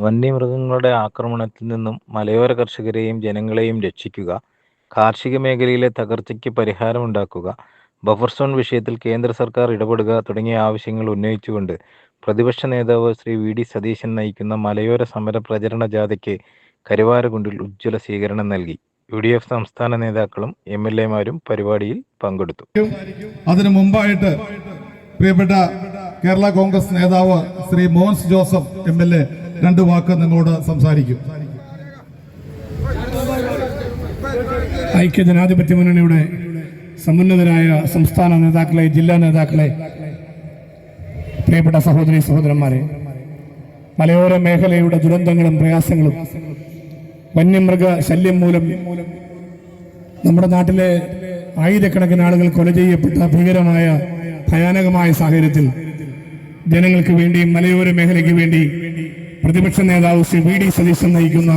വന്യമൃഗങ്ങളുടെ ആക്രമണത്തിൽ നിന്നും മലയോര കർഷകരെയും ജനങ്ങളെയും രക്ഷിക്കുക കാർഷിക മേഖലയിലെ തകർച്ചയ്ക്ക് പരിഹാരമുണ്ടാക്കുക ബഫർ സോൺ വിഷയത്തിൽ കേന്ദ്ര സർക്കാർ ഇടപെടുക തുടങ്ങിയ ആവശ്യങ്ങൾ ഉന്നയിച്ചുകൊണ്ട് പ്രതിപക്ഷ നേതാവ് ശ്രീ വി ഡി സതീശൻ നയിക്കുന്ന മലയോര സമര പ്രചരണ ജാഥയ്ക്ക് കരുവാരകുണ്ടിൽ ഉജ്ജ്വല സ്വീകരണം നൽകി. യു ഡി എഫ് സംസ്ഥാന നേതാക്കളും എം എൽ എമാരും പരിപാടിയിൽ പങ്കെടുത്തു. അതിനു മുമ്പായിട്ട് പ്രിയപ്പെട്ട കേരള കോൺഗ്രസ് നേതാവ് Shri Mons Joseph M L A രണ്ട് വാക്ക് നിങ്ങളോട് സംസാരിക്കും. ഐക്യ ജനാധിപത്യ മുന്നണിയുടെ സമുന്നതരായ സംസ്ഥാന നേതാക്കളെ ജില്ലാ നേതാക്കളെ പ്രിയപ്പെട്ട സഹോദരി സഹോദരന്മാരെ മലയോര മേഖലയുടെ ദുരന്തങ്ങളും പ്രയാസങ്ങളും വന്യമൃഗ ശല്യം മൂലം നമ്മുടെ നാട്ടിലെ ആയിരക്കണക്കിന് ആളുകൾ കൊല ചെയ്യപ്പെട്ട ഭീകരമായ ഭയാനകമായ സാഹചര്യത്തിൽ ജനങ്ങൾക്ക് വേണ്ടി മലയോര മേഖലയ്ക്ക് വേണ്ടി പ്രതിപക്ഷ നേതാവ് ശ്രീ വി ഡി സതീശൻ നയിക്കുന്ന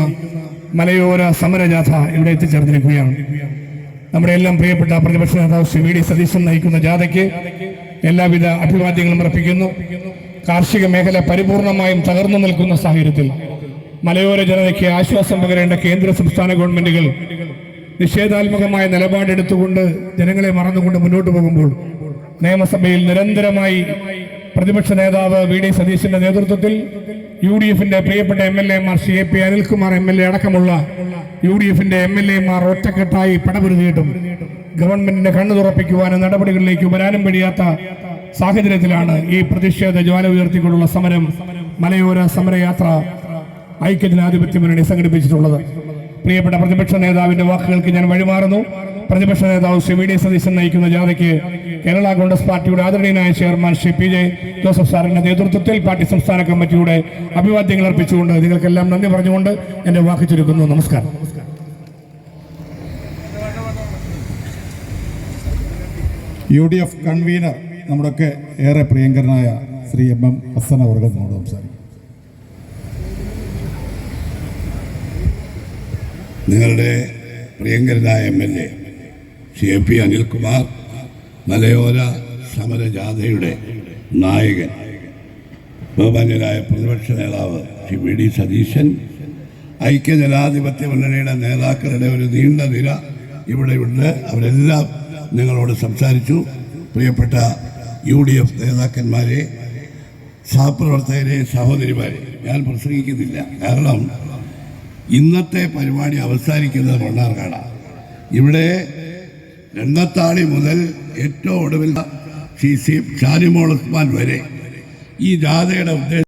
മലയോര സമരജാഥ ഇവിടെ എത്തിച്ചേർന്നിരിക്കുകയാണ്. നമ്മുടെ എല്ലാം പ്രിയപ്പെട്ട പ്രതിപക്ഷ നേതാവ് ശ്രീ വി ഡി സതീശൻ നയിക്കുന്ന ജാഥയ്ക്ക് എല്ലാവിധ അഭിവാദ്യങ്ങളും അർപ്പിക്കുന്നു. കാർഷിക മേഖല പരിപൂർണമായും തകർന്നു നിൽക്കുന്ന സാഹചര്യത്തിൽ മലയോര ജനതയ്ക്ക് ആശ്വാസം പകരേണ്ട കേന്ദ്ര സംസ്ഥാന ഗവൺമെന്റുകൾ നിഷേധാത്മകമായ നിലപാടെടുത്തുകൊണ്ട് ജനങ്ങളെ മറന്നുകൊണ്ട് മുന്നോട്ട് പോകുമ്പോൾ നിയമസഭയിൽ നിരന്തരമായി പ്രതിപക്ഷ നേതാവ് വി ഡി സതീശിന്റെ നേതൃത്വത്തിൽ യു ഡി എഫിന്റെ പ്രിയപ്പെട്ട എം എൽ എമാർ C A P Anilkumar M L A അടക്കമുള്ള യു ഡി എഫിന്റെ എം എൽ എമാർ ഒറ്റക്കെട്ടായി പടപുരുതിയിട്ടും ഗവൺമെന്റിന്റെ കണ്ണു തുറപ്പിക്കുവാനും നടപടികളിലേക്ക് വരാനും കഴിയാത്ത സാഹചര്യത്തിലാണ് ഈ പ്രതിഷേധ ജ്വാല ഉയർത്തിക്കൊണ്ടുള്ള സമരം മലയോര സമരയാത്ര ഐക്യജനാധിപത്യ മുന്നണി സംഘടിപ്പിച്ചിട്ടുള്ളത്. പ്രിയപ്പെട്ട പ്രതിപക്ഷ നേതാവിന്റെ വാക്കുകൾക്ക് ഞാൻ വഴിമാറുന്നു. പ്രതിപക്ഷ നേതാവ് ശ്രീ വി ഡി സതീശൻ നയിക്കുന്ന ജാഥയ്ക്ക് കേരള കോൺഗ്രസ് പാർട്ടിയുടെ ആദരണീയനായ chairman Shri P J Joseph സാറിന്റെ നേതൃത്വത്തിൽ പാർട്ടി സംസ്ഥാന കമ്മിറ്റിയുടെ അഭിവാദ്യങ്ങൾ അർപ്പിച്ചുകൊണ്ട് നിങ്ങൾക്കെല്ലാം നന്ദി പറഞ്ഞുകൊണ്ട് എന്റെ വാക്ക് ചുരുക്കുന്നു. നമസ്കാരം. യു ഡി എഫ് കൺവീനർ നമ്മുടെയൊക്കെ ഏറെ പ്രിയങ്കരനായ ശ്രീ എം എം ഹസൻ അവർ നമ്മോട് സംസാരിക്കും. നിങ്ങളുടെ പ്രിയങ്കരനായ M L A C A P Anilkumar മലയോര സമരജാഥയുടെ നായകൻ. ബഹുമാന്യനായ പ്രതിപക്ഷ നേതാവ് ശ്രീ വി ഡി സതീശൻ ഐക്യജനാധിപത്യ മുന്നണിയുടെ നേതാക്കളുടെ ഒരു നീണ്ട നിര ഇവിടെയുണ്ട് അവരെല്ലാം നിങ്ങളോട് സംസാരിച്ചു. പ്രിയപ്പെട്ട യു ഡി എഫ് നേതാക്കന്മാരെ സഹപ്രവർത്തകരെ സഹോദരിമാരെ ഞാൻ പ്രസംഗിക്കുന്നില്ല. കാരണം ഇന്നത്തെ പരിപാടി അവസാനിക്കുന്നത് മണ്ണാർക്കാടാണ്. ഇവിടെ രണ്ടത്താണി മുതൽ ഏറ്റവും ഒടുവിൽ ഷാനിമോൾ ഉസ്മാൻ വരെ. ഈ ജാഥയുടെ ഉദ്ദേശം